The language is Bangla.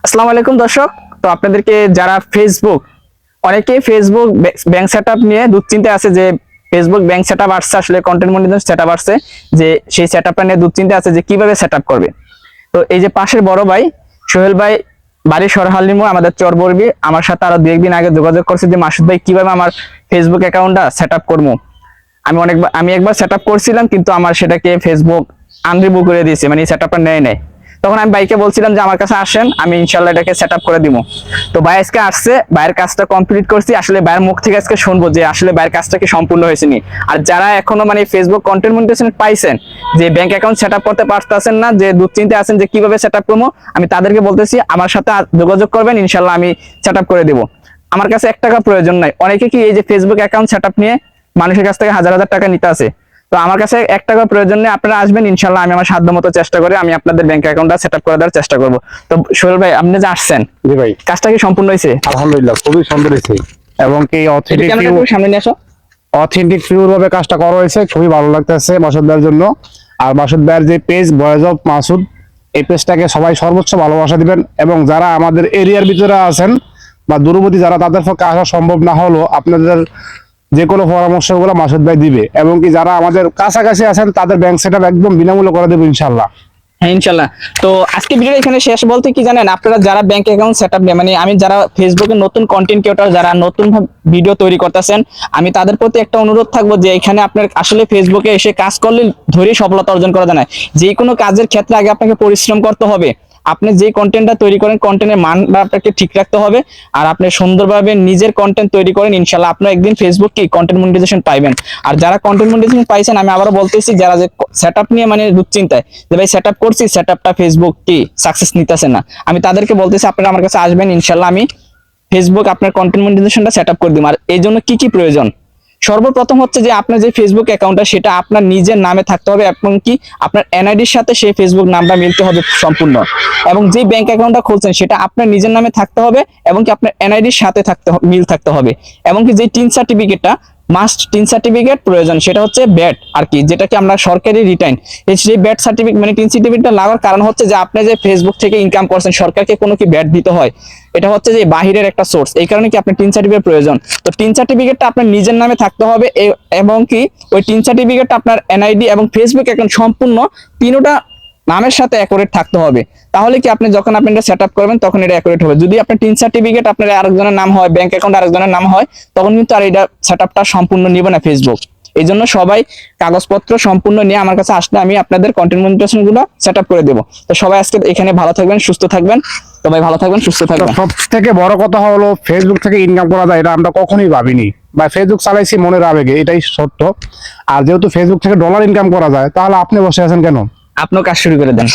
আসসালামু আলাইকুম দর্শক। তো আপনাদেরকে যারা ফেসবুক অনেকেই ফেসবুক ব্যাংক সেট নিয়ে দুশ্চিন্তা আছে যে ফেসবুক ব্যাংক সেট আসছে, আসলে কন্টেন্ট মনিটর সেট আসছে, যে সেই সেট নিয়ে দুশ্চিন্তা আছে যে কীভাবে সেট করবে। তো এই যে পাশের বড় ভাই, সোহেল ভাই, বাড়ি সরহালি মোড় আমাদের চরবর্বি আমার সাথে আরও দু একদিন আগে যোগাযোগ করছে যে, মাসুদ ভাই, কীভাবে আমার ফেসবুক অ্যাকাউন্টটা সেট আপ করব? আমি অনেকবার, আমি একবার সেট আপ করছিলাম, কিন্তু আমার সেটাকে ফেসবুক আনরিমুভ করে দিয়েছে মানে সেট আপটা নেয় নেয় তখন আমি বাইকে বলছিলাম যে, আমার কাছে আসেন, আমি ইনশাল্লাহ এটাকে সেট করে দিব তো ভাই আজকে আসছে, ভাইয়ের কাজটা কমপ্লিট করছি। আসলে ভাইয়ের মুখ থেকে আজকে শুনব যে, আসলে ভাইয়ের কাজটা কি সম্পূর্ণ হয়েছে নি। আর যারা এখনও মানে ফেসবুক কন্টেন্ট মনিটেশন পাইছেন, যে ব্যাংক অ্যাকাউন্ট সেট করতে পারতেছেন না, যে দুশ্চিন্তা আছেন যে কীভাবে সেট করব, আমি তাদেরকে বলতেছি, আমার সাথে যোগাযোগ করবেন, ইনশাল্লাহ আমি সেট করে দিব। আমার কাছে এক টাকা প্রয়োজন নাই। অনেকে কি এই যে ফেসবুক অ্যাকাউন্ট সেট নিয়ে মানুষের কাছ থেকে হাজার হাজার টাকা নিতে আছে তো আমার কাছে এক টাকার প্রয়োজন নেই আপনারা আসবেন ইনশাল্লাহ আমি আমার সাধ্য মতো চেষ্টা করে আমি আপনাদের ব্যাংক অ্যাকাউন্টটা সেট আপ করে দেওয়ার চেষ্টা করব। তো সোহেল ভাই আপনি যে আসছেন জি ভাই। কাজটা কি সম্পূর্ণ হয়েছে? আলহামদুলিল্লাহ খুবই সুন্দর হয়েছে। এবং কি অথেন্টিক সামনে নিয়ে আসো। অথেন্টিক পিওর ভাবে কাজটা করা হয়েছে খুবই ভালো লাগতেছে মাসুদ ভাইয়ের জন্য। আর মাসুদ ভাইয়ের যে পেজ বয়েজ অফ মাসুদ এই পেজটাকে সবাই সর্বোচ্চ ভালোবাসা দিবেন এবং যারা আমাদের এরিয়ার ভিতরে আছেন বা দূরবর্তী যারা তাদের পক্ষে আসা সম্ভব না হলেও আপনাদের যে কোনো পরামর্শগুলো মাসুদ ভাই দিবে। এবং কি যারা আমাদের কাছাকাছি আছেন, তাদের ব্যাংক সেট একদম বিনামূল্যে করে দেবো ইনশাল্লাহ হ্যাঁ ইনশাল্লাহ তো আজকে ভিডিও এখানে শেষ। বলতে কি জানেন, আপনারা যারা ব্যাংক অ্যাকাউন্ট সেট আপ মানে আমি যারা ফেসবুকে নতুন যারা নতুন ভিডিও তৈরি করতেছেন, আমি তাদের প্রতি একটা অনুরোধ থাকব যে এখানে আপনার আসলে ফেসবুকে এসে কাজ করলে ধরেই সফলতা অর্জন করা যায় না। যে কোনো কাজের ক্ষেত্রে আগে আপনাকে পরিশ্রম করতে হবে। আপনি যে কন্টেন্টটা তৈরি করেন কন্টেন্টের মান আপনাকে ঠিক রাখতে হবে। আর আপনি সুন্দরভাবে নিজের কন্টেন্ট তৈরি করেন ইনশাল্লাহ আপনার একদিন ফেসবুক কি কন্টেন্ট মনিটাইজেশন পাইবেন। আর যারা কন্টেন্ট মনিটাইজেশন পাইছেন, আমি আবারও বলতেছি, যারা যে সেট নিয়ে মানে দুশ্চিন্তায়, যে ভাই সেট করছি সেট ফেসবুক কি সাকসেস নিতেছে না। আমি তাদেরকে বলতেছি, আপনারা আমার কাছে আসবেন ইনশাল্লাহ আমি ফেসবুক আপনার কন্টেন্ট মনিটাইজেশনটা সেট আপ করে দিব আর এই জন্য কি কি প্রয়োজন? সর্বপ্রথম হচ্ছে যে আপনার যে ফেসবুক অ্যাকাউন্টটা সেটা আপনার নিজের নামে থাকতে হবে এবং কি আপনার এনআইডির সাথে সেই ফেসবুক নামটা মিলতে হবে সম্পূর্ণ। এবং যে ব্যাংক অ্যাকাউন্টটা খুলছেন, সেটা আপনার নিজের নামে থাকতে হবে এবং কি আপনার এনআইডির সাথে থাকতে মিল থাকতে হবে। এবং কি যে টিন সার্টিফিকেটটা মাস্ট টিন সার্টিফিকেট প্রয়োজন, সেটা হচ্ছে ব্যাট আর কি, যেটাকে আমরা সরকারি রিটার্ন সেই ব্যাট সার্টিফিকেট মানে টিন সার্টিফিকেটটা লাগার কারণ হচ্ছে যে আপনি যে ফেসবুক থেকে ইনকাম করছেন, সরকারকে কোনো কি ব্যাট দিতে হয়? এটা হচ্ছে যে বাহিরের একটা সোর্স এই কারণে কি আপনার টিন সার্টিফিকেট প্রয়োজন। তো টিন সার্টিফিকেটটা আপনার নিজের নামে থাকতে হবে এবং কি ওই টিন সার্টিফিকেটটা আপনার এনআইডি এবং ফেসবুক অ্যাকাউন্ট সম্পূর্ণ তিনোটা নামের সাথে অ্যাকুরেট থাকতে হবে। তাহলে কি আপনি যখন আপনি এটা সেট আপ করবেন, তখন এটা অ্যাকুরেট হবে। যদি আপনার টিন সার্টিফিকেট আপনার আরেকজনের নাম হয় ব্যাংক অ্যাকাউন্ট আরেকজনের নাম হয়, তখন কিন্তু আর এটা সেট আপটা সম্পূর্ণ নিবে না ফেসবুক এই জন্য সবাই কাগজপত্র সম্পূর্ণ নিয়ে আমার কাছে আসলে আমি আপনাদের কন্টেন্ট মনিটেশনগুলো সেট আপ করে দেবো। তো সবাই আজকে এখানে ভালো থাকবেন, সুস্থ থাকবেন। সবাই ভালো থাকবেন, সুস্থ থাকবেন। সব থেকে বড় কথা হলো ফেসবুক থেকে ইনকাম করা যায়, এটা আমরা কখনোই ভাবিনি। বা ফেসবুক চালাইছি মনের আবেগে, এটাই সত্য। আর যেহেতু ফেসবুক থেকে ডলার ইনকাম করা যায়, তাহলে আপনি বসে আছেন কেন? আপনিও কাজ শুরু করে দেন।